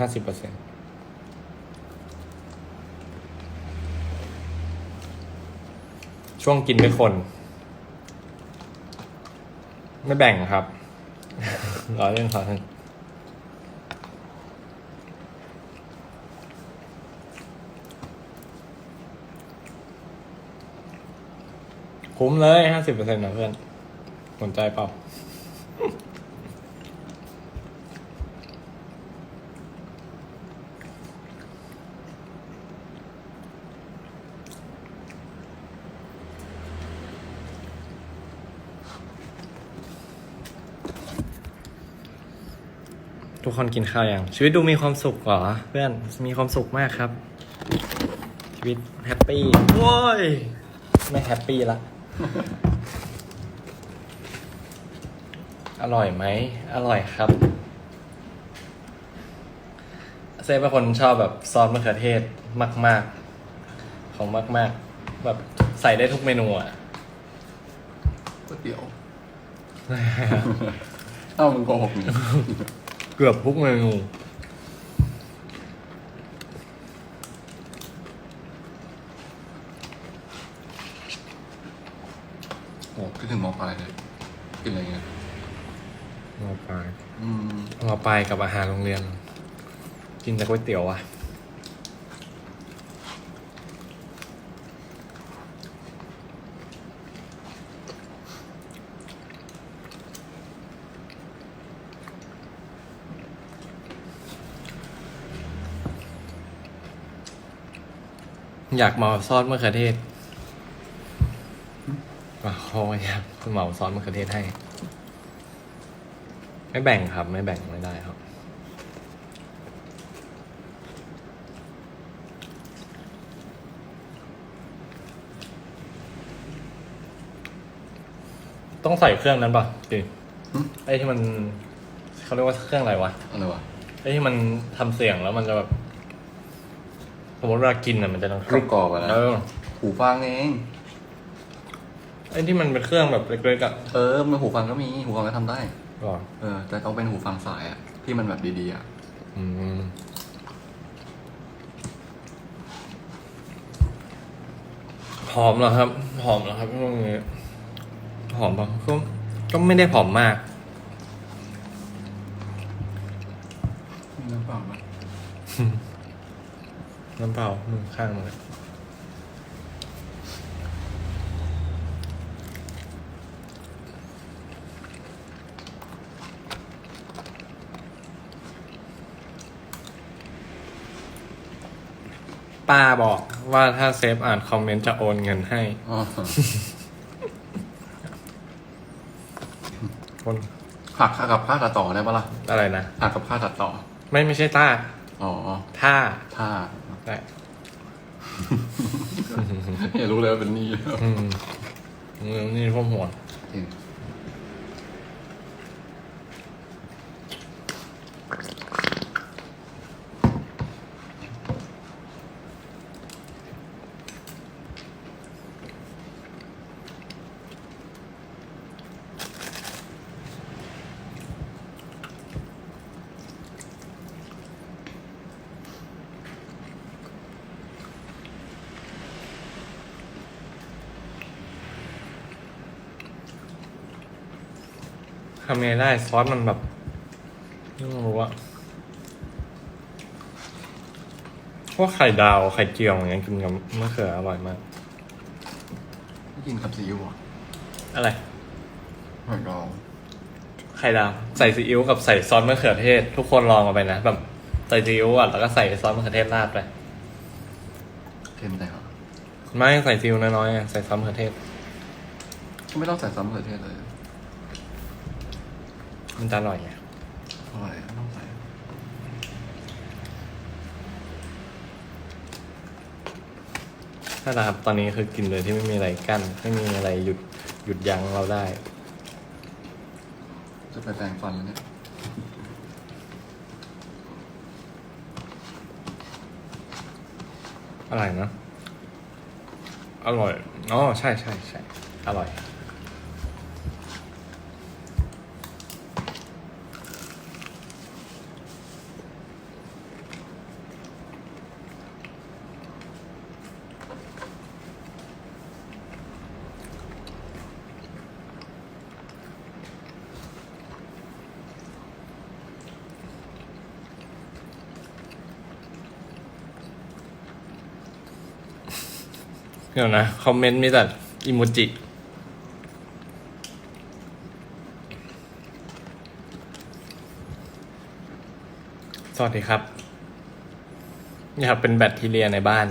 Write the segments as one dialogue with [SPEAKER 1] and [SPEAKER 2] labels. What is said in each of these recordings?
[SPEAKER 1] ห้าสิบเปอร์เซ็นช่วงกินไม่คน ไม่แบ่งครับรอเล่นขอเล่นคุ้มเลยห้าสิบเปอร์เซ็นต์นะเพื่อนสนใจเปล่า ทุกคนกินข้าวยังชีวิตดูมีความสุขเหรอ เพื่อนมีความสุขมากครับ ชีวิตแฮปปี้โว้ยไม่แฮปปี้ละ อร่อยไหม อร่อยครับ เซฟเป็นคนชอบแบบซอสมะเขือเทศมาก ๆ ของมาก ๆ แบบใส่ได้ทุกเมนูอะ
[SPEAKER 2] ก๋วยเตี๋ยว เอ้ามึงโกหกนี่
[SPEAKER 1] เกือบทุกเมนู
[SPEAKER 2] โอ้คิดถึงหมอปลายเลยกินอะไรเงี้ย
[SPEAKER 1] งอปลาย
[SPEAKER 2] อืม
[SPEAKER 1] งอปลายกับอาหารโรงเรียน กินแต่ก๋วยเตี๋ยวอะ อยากเหมาซอสมะเขือเทศว่าเขาอยากเหมาซอสมะเขือเทศให้ ไม่แบ่งครับ ไม่แบ่งไม่ได้ครับ ต้องใส่เครื่องนั้นป่ะจริง
[SPEAKER 2] หึ
[SPEAKER 1] ไอ้ที่มันเขาเรียกว่าเครื่องอะไรวะ
[SPEAKER 2] อะไรวะ
[SPEAKER 1] ไอ้ที่มันทำเสียงแล้วมันจะแบบ สมมติเวลากินอะมันจะต้อง
[SPEAKER 2] รูปกรอบอะนะ
[SPEAKER 1] เออ
[SPEAKER 2] หูฟังเอง
[SPEAKER 1] ไอ้ที่มันเป็นเครื่องแบบเล็กๆอะ
[SPEAKER 2] เออมันหูฟังก็มีหูฟังก็ทำได้
[SPEAKER 1] ก่อน
[SPEAKER 2] เออแต่ต้องเป็นหูฟังสายอะที่มันแบบดีๆอะ
[SPEAKER 1] อืมหอมเหรอครับ หอมเหรอครับช่วงนี้หอมปะก็ก็ไม่ได้หอมมาก
[SPEAKER 2] น้ำเปล่าปะ
[SPEAKER 1] น้ำเปล่ามือข้างเลยป้าบอกว่าถ้าเซฟอ่านคอมเมนต์จะโอนเงินให้
[SPEAKER 2] อ๋อ
[SPEAKER 1] คน
[SPEAKER 2] หักค่ากับค่าตัดต่อได้ปะล่ะ
[SPEAKER 1] อะไรนะ
[SPEAKER 2] หักกับค่าตัดต่อ
[SPEAKER 1] ไม่ไม่ใช่ต้า
[SPEAKER 2] อ๋อ
[SPEAKER 1] ท่า
[SPEAKER 2] ถ้า
[SPEAKER 1] ได้
[SPEAKER 2] อย่ารู้เลยว่าเป็นหนี่
[SPEAKER 1] อืมอืมนี่พ่อมหัว
[SPEAKER 2] จริง
[SPEAKER 1] ทำไงได้ซอสมันแบบไม่รู้อะพวกไข่ดาวไข่เจียวอย่างเงี้ยกินกับมะเขืออร่อยมาก
[SPEAKER 2] ไม่กินกับซีอิ๊วอะ
[SPEAKER 1] อะไร
[SPEAKER 2] ไม่ก็
[SPEAKER 1] ไข่ดาวใส่ซีอิ๊วกับใส่ซอสมะเขือเทศ ทุกคนลองเอาไปนะแบบใส่ซีอิ๊วอะแล้วก็ใส่ซอสมะเขือเทศราดไป
[SPEAKER 2] เค็มแต่เหรอ
[SPEAKER 1] ไม่ใส่ซีอิ๊วน้อยๆอะใส่ซอสมะเขือเทศ
[SPEAKER 2] ก็ไม่ต้องใส่ซอสมะเขือเทศเลย
[SPEAKER 1] มันจะอร่อยไง
[SPEAKER 2] อร่อยไม่ต้องใส่
[SPEAKER 1] ถ้าละครับ ตอนนี้คือกินเลยที่ไม่มีอะไรกั้น ไม่มีอะไรหยุดหยุดยั้งเราได้
[SPEAKER 2] จะไปแปรงฟันแล้วเนี่ย
[SPEAKER 1] อะไรนะ อร่อย อ๋อ ใช่ใช่ใช่ อร่อย เดี๋ยวนะ คอมเมนต์มีแต่อิโมจิ สวัสดีครับ นี่ครับ เป็นแบตทีเรียในบ้าน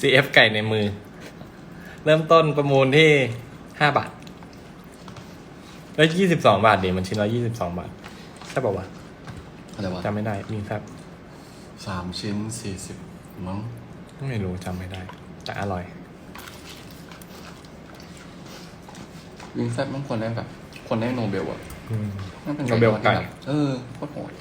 [SPEAKER 1] CF ไก่ในมือ เริ่มต้นประมูลที่ห้าบาท แล้วยี่สิบสองบาทดิมันชิ้นละยี่สิบสองบาท ใช่ป่าวะ
[SPEAKER 2] อะไรวะ
[SPEAKER 1] จำไม่ได้ มีครับ
[SPEAKER 2] สามชิ้นสี่สิบมั้ง
[SPEAKER 1] ไม่รู้จำไม่ได้ แต่อร่อย
[SPEAKER 2] วิงแซบมันควรได้แบบควรได้โนเบลอะ
[SPEAKER 1] อืม
[SPEAKER 2] มันเป็น
[SPEAKER 1] โนเบล
[SPEAKER 2] ทอดที่
[SPEAKER 1] ไก่
[SPEAKER 2] แบบเออโคตรโหด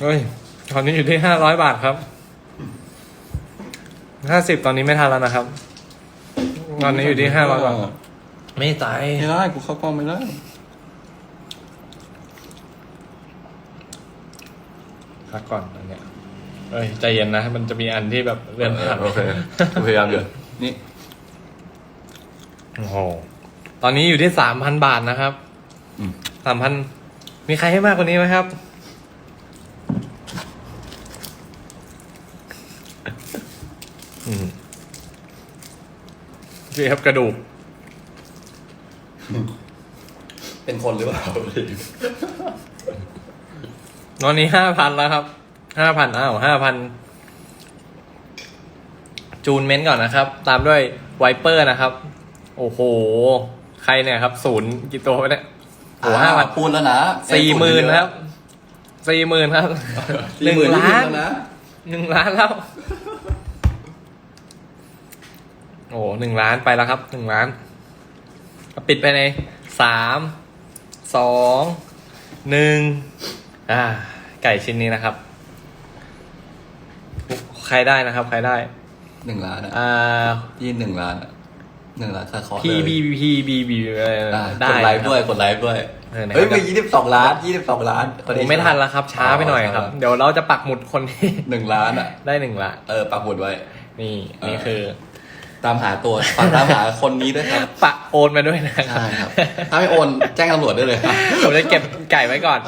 [SPEAKER 1] เฮ้ย ตอนนี้อยู่ที่ห้าร้อยบาทครับ ห้าสิบตอนนี้ไม่ทันแล้วนะครับ ตอนนี้อยู่ที่ห้าร้อยบาท ไม่ตาย
[SPEAKER 2] ไม่ได้กูเข้ากล้องไม่ได้
[SPEAKER 1] พักก่อนอันเนี้ยเอ้ยใจเย็นนะ มันจะมีอันที่แบบเลื่อนผ่าน
[SPEAKER 2] โอเคกูพยายามอยู่นี่
[SPEAKER 1] โอ้โหตอนนี้อยู่ที่สามพันบาทนะครับ
[SPEAKER 2] อืม
[SPEAKER 1] สามพันมีใครให้มากกว่านี้ไหมครับ อืมเรียบกระดูก
[SPEAKER 2] เป็นคนหรือเปล่า
[SPEAKER 1] ตอนนี้ห้าพันแล้วครับห้าพันอ้าวห้าพันจูนเม้นต์ก่อนนะครับ ตามด้วยไวเปอร์นะครับ โอ้โห ใครเนี่ยครับศูนย์กี่ตัววะเนี่ยโอ้ห้าพัน
[SPEAKER 2] พูดแล้วนะ
[SPEAKER 1] สี่หมื่นครับสี่หมื่นครับห
[SPEAKER 2] สี่
[SPEAKER 1] นึ่ง
[SPEAKER 2] หมื่น
[SPEAKER 1] ล้าน
[SPEAKER 2] แล้วนะ
[SPEAKER 1] หนึ่งล้านแล้ว โอ้หนึ่งล้านไปแล้วครับหนึ่งล้าน ปิดไปในสามสองหนึ่ง อ่า ไก่ชิ้นนี้นะครับ ใครได้นะครับ ใครได้
[SPEAKER 2] หนึ่งล้านอะ
[SPEAKER 1] อ่า
[SPEAKER 2] ยี่หนึ่งล้านอะหนึ่งล้านสาคอ
[SPEAKER 1] P B P B B ได้
[SPEAKER 2] กดไลค์ด้วยกดไลค์ด้วย
[SPEAKER 1] เออไหน
[SPEAKER 2] เฮ้ย
[SPEAKER 1] ครับ
[SPEAKER 2] มียี่สิบสองล้านยี่สิบสองล้าน
[SPEAKER 1] ผมไม่ทันแล้วครับ ช้าไปหน่อยครับ เดี๋ยวเราจะปักหมุดคนที่
[SPEAKER 2] หนึ่งล้านอะ
[SPEAKER 1] ได้หนึ่งละ
[SPEAKER 2] เออปักหมุดไว้
[SPEAKER 1] นี่
[SPEAKER 2] เออ
[SPEAKER 1] นี่คือ
[SPEAKER 2] ตามหาตัวฝากตามหาคนนี้ด้วยครับ
[SPEAKER 1] ปะโอนมาด้วยนะครับ
[SPEAKER 2] ใช่ครับ ถ้าไม่โอนแจ้งตำรวจได้เลยครับ
[SPEAKER 1] ผมจะเก็บไก่ไว้ก่อน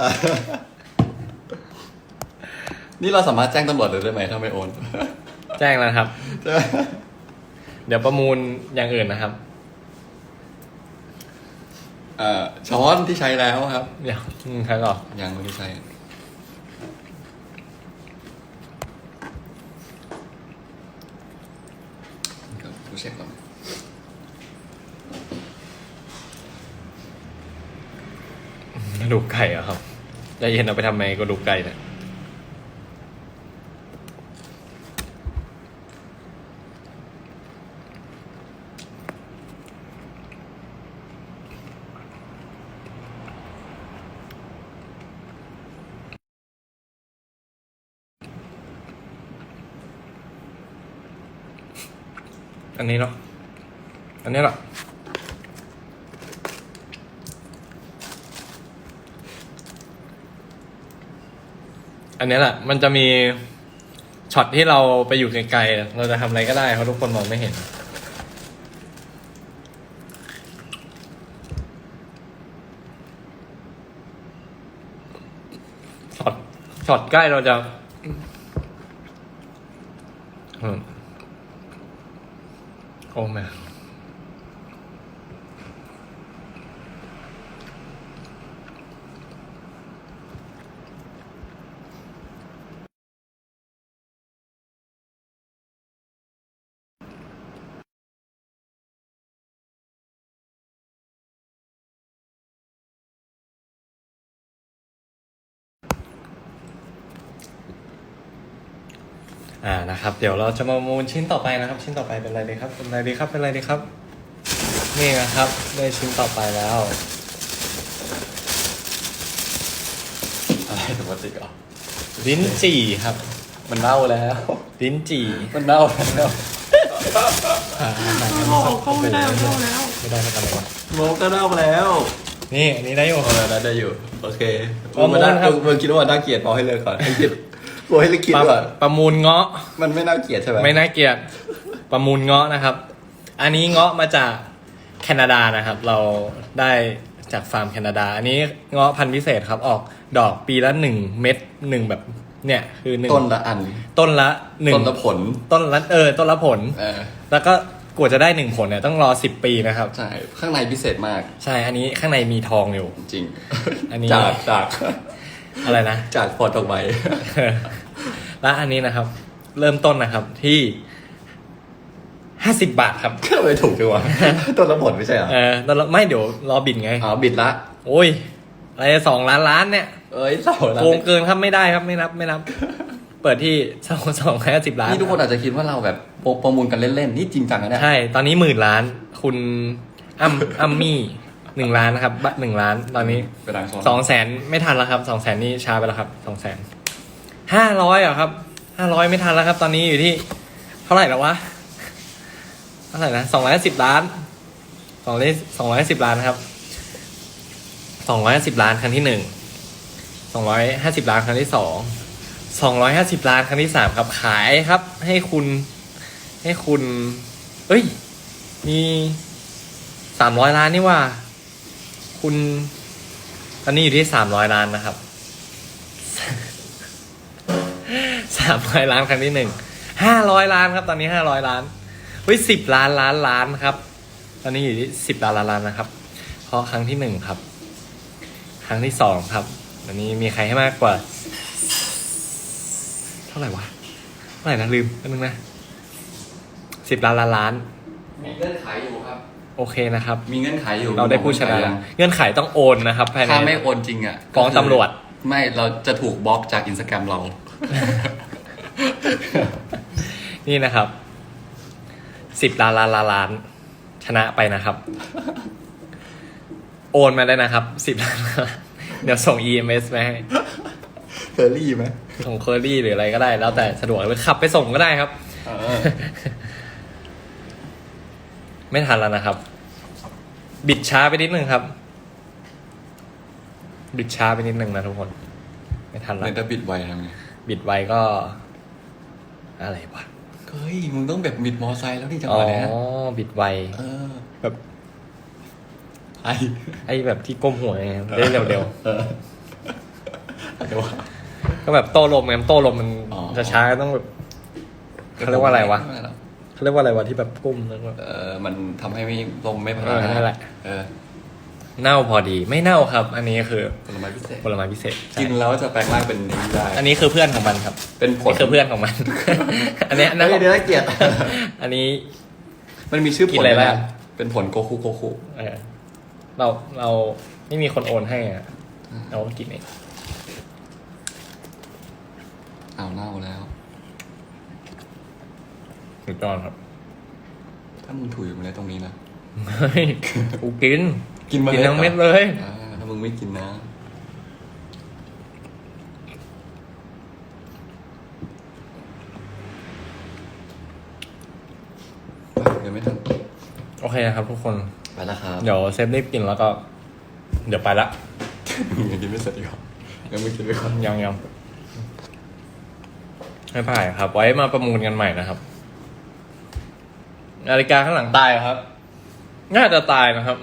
[SPEAKER 2] นี่เราสามารถแจ้งตำรวจเลยได้ไหมถ้าไม่โอน
[SPEAKER 1] แจ้งแล้วครับ
[SPEAKER 2] ใช่ไหม
[SPEAKER 1] เดี๋ยวประมูลอย่างอื่นนะครับ
[SPEAKER 2] เอ่อช้อนที่ใช้แล้วครับ
[SPEAKER 1] เดี๋ยวอืมครับก่อน
[SPEAKER 2] ยังไม่ได้ใช้เดี๋ยวกูเช็คก่อน
[SPEAKER 1] กระดูกไก่เหรอะครับใจเย็นเอาไปทำไมกระดูกไก่เนี่ย อันนี้เนาะอันนี้เหรออันนี้แหละมันจะมีช็อตที่เราไปอยู่ไกลๆเราจะทำอะไรก็ได้เพราะทุกคนมองไม่เห็นช็อตช็อตใกล้เราจะอืม โอ้ อ่านะครับ เดี๋ยวเราจะมามูลชิ้นต่อไปนะครับ ชิ้นต่อไปเป็นอะไรดีครับ เป็นอะไรดีครับ เป็นอะไรดีครับ นี่นะครับ ได้ชิ้นต่อไปแล้ว
[SPEAKER 2] อะไรถุงพลาสติกเหรอ
[SPEAKER 1] ลิ้นจี่ครับ
[SPEAKER 2] มันเน่าแล้ว
[SPEAKER 1] ลิ้นจี่
[SPEAKER 2] มันเน่าแล้ว
[SPEAKER 1] อ่าไหนกันครับเข้าไม่ได้เข้าแล้ว ไม่ได้ไม่กันเลยวะ
[SPEAKER 2] โมก็เน่าแล้ว
[SPEAKER 1] นี่อันนี้ได้อยู่
[SPEAKER 2] เออได้ได้อยู่ โอเค
[SPEAKER 1] ประมูล
[SPEAKER 2] มันน่า
[SPEAKER 1] ครับ
[SPEAKER 2] มึงคิดว่าน่าเกลียดพอให้เลยก่อนให้คิดกูให้ เลยคิด
[SPEAKER 1] ประ
[SPEAKER 2] ก่อน
[SPEAKER 1] ประมูลเงาะ
[SPEAKER 2] มันไม่น่าเกลียดใช่ไหม
[SPEAKER 1] ไม่น่าเกลียดประมูลเงาะนะครับ อันนี้เงาะมาจากแคนาดานะครับ เราได้จากฟาร์มแคนาดา อันนี้เงาะพันธุ์พิเศษครับออกดอกปีละหนึ่งเม็ดหนึ่งแบบเนี่ยคือหนึ่ง
[SPEAKER 2] ต้นละอัน
[SPEAKER 1] ต้นละหนึ่ง
[SPEAKER 2] ต้นละผล
[SPEAKER 1] ต้นละเออต้นละผล
[SPEAKER 2] เออ
[SPEAKER 1] แล้วก็กว่าจะได้หนึ่งผลเนี่ยต้องรอสิบปีนะครับ
[SPEAKER 2] ใช่ ข้างในพิเศษมาก
[SPEAKER 1] ใช่ อันนี้ข้างในมีทองอยู่
[SPEAKER 2] จริง
[SPEAKER 1] อันนี้
[SPEAKER 2] จากจาก
[SPEAKER 1] อะไรนะ
[SPEAKER 2] จากฟอร์ดอกไม้
[SPEAKER 1] และอันนี้นะครับ เริ่มต้นนะครับที่ห้าสิบบาทครับ
[SPEAKER 2] ก็เลยถูกดีวะต้นละผลไม่ใช่เหรอ
[SPEAKER 1] เออแล้วเราไม่เดี๋ยวรอบินไง
[SPEAKER 2] อ๋อบิดละ
[SPEAKER 1] โอ้ยอะไรสองล้านล้านเนี่ย
[SPEAKER 2] เอ้ยเศร้าละ
[SPEAKER 1] โกงเกินครับไม่ได้ครับไม่นับไม่นับ เปิดที่สองสองห้าสิบล้าน
[SPEAKER 2] นี่ทุกคนอาจจะคิดว่าเราแบบประมูลกันเล่นๆนี่จริงจังนะเนี่ย
[SPEAKER 1] ใช่ ตอนนี้หมื่นล้าน คุณอ้ำอ้ำมี่ หนึ่งล้านนะครับหนึ่งล้านตอนนี้
[SPEAKER 2] ไปดังซ้อน
[SPEAKER 1] สองแสนไม่ทันแล้วครับสองแสนนี่ช้าไปแล้วครับสองแสนห้าร้อยอะครับห้าร้อยไม่ทันแล้วครับ ตอนนี้อยู่ที่ เท่าไหร่แล้ววะเท่าไหร่นะสองร้อยสิบล้านสองร้อยสองร้อยสิบล้านนะครับสองร้อยสิบล้านครั้งที่หนึ่งสองร้อยห้าสิบล้านครั้งที่สองสองร้อยห้าสิบล้านครั้งที่สามครับขายครับ ให้คุณ ให้คุณ เอ้ย มีสามร้อยล้านนี่ว่า คุณตอนนี้อยู่ที่สามร้อยล้านนะครับสามร้อยล้านครั้งที่หนึ่งห้าร้อยล้านครับ ตอนนี้ห้าร้อยล้านเฮ้ยสิบล้านล้านล้านครับ ตอนนี้อยู่ที่สิบล้านล้านล้านนะครับ เพราะครั้งที่หนึ่งครับ ครั้งที่สองครับตอนนี้มีใครให้มากกว่า เท่าไหร่วะเท่าไหร่นะลืมแป๊บนึงนะสิบล้านล้านล้าน
[SPEAKER 2] มีเงื่อนไขอยู่ครับ
[SPEAKER 1] โอเคนะครับ
[SPEAKER 2] มีเงื่อนไขอยู่
[SPEAKER 1] เราได้ผู้ชนะแล้วเงื่อนไขต้องโอนนะครับภายใน
[SPEAKER 2] ถ้าไม่โอนจริงอะ
[SPEAKER 1] ฟ้องตำรวจ
[SPEAKER 2] ไม่เราจะถูกบล็อกจากอินสตาแกรมเรา
[SPEAKER 1] นี่นะครับสิบล้านล้านล้านล้านชนะไปนะครับ โอนมาได้นะครับสิบล้านล้านล้านเดี๋ยวส่ง EMS ไปให้
[SPEAKER 2] เคอรี่ไหม
[SPEAKER 1] ส่งเคอรี่หรืออะไรก็ได้ แล้วแต่สะดวกหรือขับไปส่งก็ได้ครับ
[SPEAKER 2] เออ
[SPEAKER 1] ไม่ทันแล้วนะครับ บิดช้าไปนิดนึงครับ บิดช้าไปนิดนึงนะทุกคน ไม่ทันแล้ว
[SPEAKER 2] ในตะบิดไวทำไง
[SPEAKER 1] บิดไวก็ อะไรวะ
[SPEAKER 2] เฮ้ยมึงต้องแบบบิดมอไซค์แล้วที่จังห
[SPEAKER 1] อ๋อ
[SPEAKER 2] วะเนี้ย
[SPEAKER 1] บิดไว
[SPEAKER 2] เออ
[SPEAKER 1] แบบ
[SPEAKER 2] ไอ้
[SPEAKER 1] ไอ้แบบที่ก้มหัวไงได้เร็ว
[SPEAKER 2] เอออะไรวะ
[SPEAKER 1] ๆก็แบบโต้ลมไงโต้ลมมัน
[SPEAKER 2] อ๋อ
[SPEAKER 1] จะช้าก็ต้องแบบเขาเรียกว่าอะไรวะ
[SPEAKER 2] ม่ เป็นหก
[SPEAKER 1] เขาเรียกว่าอะไรวะที่แบบก้มแล้วก็
[SPEAKER 2] เออมันทำให้ไม่ลมไม่พั
[SPEAKER 1] เออนั่นแหละ
[SPEAKER 2] เออ
[SPEAKER 1] เน่าพอดีไม่เน่าครับ อันนี้คือ
[SPEAKER 2] ผลไม้พิเศษ
[SPEAKER 1] ผลไม้พิเศษใช่
[SPEAKER 2] กินแล้วจะแปลงร่างเป็นนี้ได้
[SPEAKER 1] อันนี้คือเพื่อนของมันครับ
[SPEAKER 2] เป็นผล
[SPEAKER 1] นี่คือเพื่อนของมัน อันเนี้ยนะ
[SPEAKER 2] เฮ้ยเดี๋ยวน่าเกลียด
[SPEAKER 1] อันนี้
[SPEAKER 2] มันมีชื่อผ
[SPEAKER 1] กิน
[SPEAKER 2] ล
[SPEAKER 1] อะไร
[SPEAKER 2] ด้วย
[SPEAKER 1] บ้าง
[SPEAKER 2] นะเป็นผลโกคุโกคุ
[SPEAKER 1] เออเราเราไม่มีคนโอนให้อะเราก็กินเอง
[SPEAKER 2] อ้าวเน่าแล้ว
[SPEAKER 1] สุดยอดครับ
[SPEAKER 2] ถ้ามึงถุยมาเลยตรงนี้นะ
[SPEAKER 1] เฮ้ยกูกิน
[SPEAKER 2] กินมา
[SPEAKER 1] กินทั้งเม็ด
[SPEAKER 2] เลย
[SPEAKER 1] เลย
[SPEAKER 2] อ่าถ้ามึงไม่กินนะ เดี๋ยวไม่ทัน
[SPEAKER 1] โอเคนะครับทุกคน
[SPEAKER 2] ไปแล้วครับ
[SPEAKER 1] เดี๋ยวเซฟรีบกินแล้วก็ เดี๋ยวไปละ
[SPEAKER 2] ยังกินไม่เสร็จอีกเหรอยังไม่กินไปก่อน
[SPEAKER 1] ยังยังไม่ผ่ายครับ ไว้มาประมูลกันใหม่นะครับ นาฬิกาข้างหลังตายเหรอครับ น่าจะตายนะครับ